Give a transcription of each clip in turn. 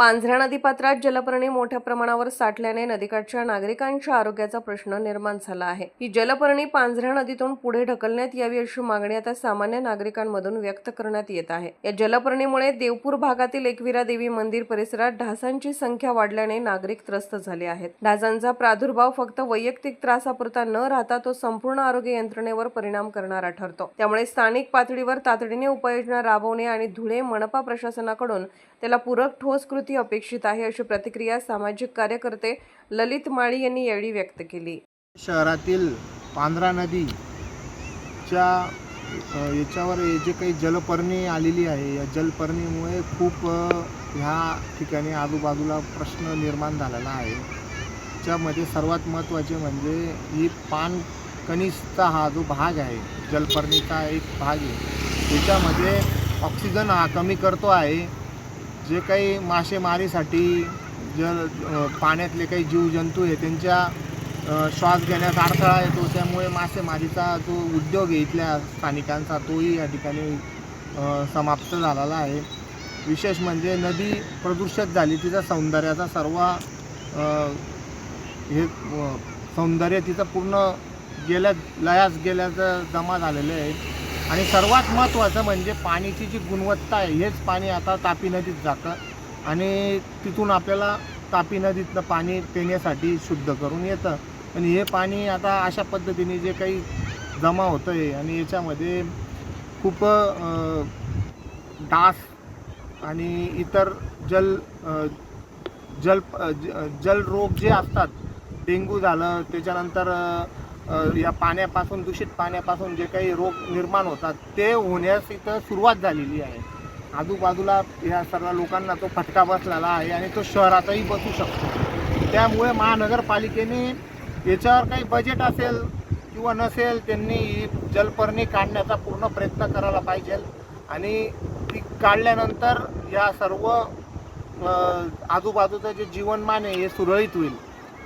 पांझरा नदीपात्रात जलपर्णी मोठ्या प्रमाणावर साठल्याने नदीकाठच्या नागरिकांच्या आरोग्याचा प्रश्न निर्माण झाला आहे. ही जलपर्णी पांझरा नदीतून पुढे ढकलण्यात यावी अशी मागणी आता सामान्य नागरिकांमधून व्यक्त करण्यात येत आहे. या जलपर्णीमुळे देवपूर भागातील एकविरा देवी मंदिर परिसरात ढासांची संख्या वाढल्याने नागरिक त्रस्त झाले आहेत. ढासांचा प्रादुर्भाव फक्त वैयक्तिक त्रासापुरता न राहता तो संपूर्ण आरोग्य यंत्रणेवर परिणाम करणारा ठरतो. त्यामुळे स्थानिक पातळीवर तातडीने उपाययोजना राबवणे आणि धुळे मनपा प्रशासनाकडून त्याला पूरक ठोस कृती अपेक्षित आहे अशी प्रतिक्रिया सामाजिक कार्यकर्ते ललित माळी यांनी यावेळी व्यक्त केली. शहरातील पांढरा नदीच्या याच्यावर हे जे काही जलपर्णी आलेली आहे या जलपर्णीमुळे खूप ह्या ठिकाणी आजूबाजूला प्रश्न निर्माण झालेला आहे. त्यामध्ये सर्वात महत्त्वाचे म्हणजे ही पान कनिसचा हा जो भाग आहे जलपर्णीचा एक भाग आहे त्याच्यामध्ये ऑक्सिजन हा कमी करतो आहे. जे काही मासेमारीसाठी जल पाण्यातले काही जीवजंतू आहे त्यांच्या श्वास घेण्यास अडथळा येतो त्यामुळे मासेमारीचा जो उद्योग आहे इथल्या स्थानिकांचा तोही या ठिकाणी समाप्त झालेला आहे. विशेष म्हणजे नदी प्रदूषित झाली तिचा सौंदर्याचा सर्व हे सौंदर्य तिचं पूर्ण गेल्या लयास गेल्याचं जमा झालेलं आहे. आणि सर्वात महत्त्वाचं म्हणजे पाण्याची जी गुणवत्ता आहे हेच पाणी आता तापी नदीत जातं आणि तिथून आपल्याला तापी नदीतलं पाणी पिण्यासाठी शुद्ध करून येतं. पण हे पाणी आता अशा पद्धतीने जे काही जमा होतं आहे आणि याच्यामध्ये खूप डास आणि इतर जल जल अ, जलरोग जे असतात डेंग्यू झालं त्याच्यानंतर या पाण्यापासून दूषित पाण्यापासून जे काही रोग निर्माण होतात ते होण्यास इथं सुरुवात झालेली आहे. आजूबाजूला या सर्व लोकांना तो फटका बसलेला आहे आणि तो शहरातही बसू शकतो. त्यामुळे महानगरपालिकेने याच्यावर काही बजेट असेल किंवा नसेल त्यांनी ही जलपर्णी काढण्याचा पूर्ण प्रयत्न करायला पाहिजे. आणि ती काढल्यानंतर या सर्व आजूबाजूचं जे जीवनमान आहे हे सुरळीत होईल.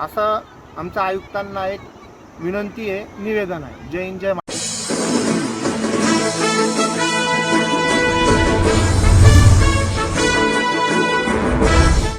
असं आमच्या आयुक्तांना एक विनंती आहे निवेदन आहे. जय हिंद जय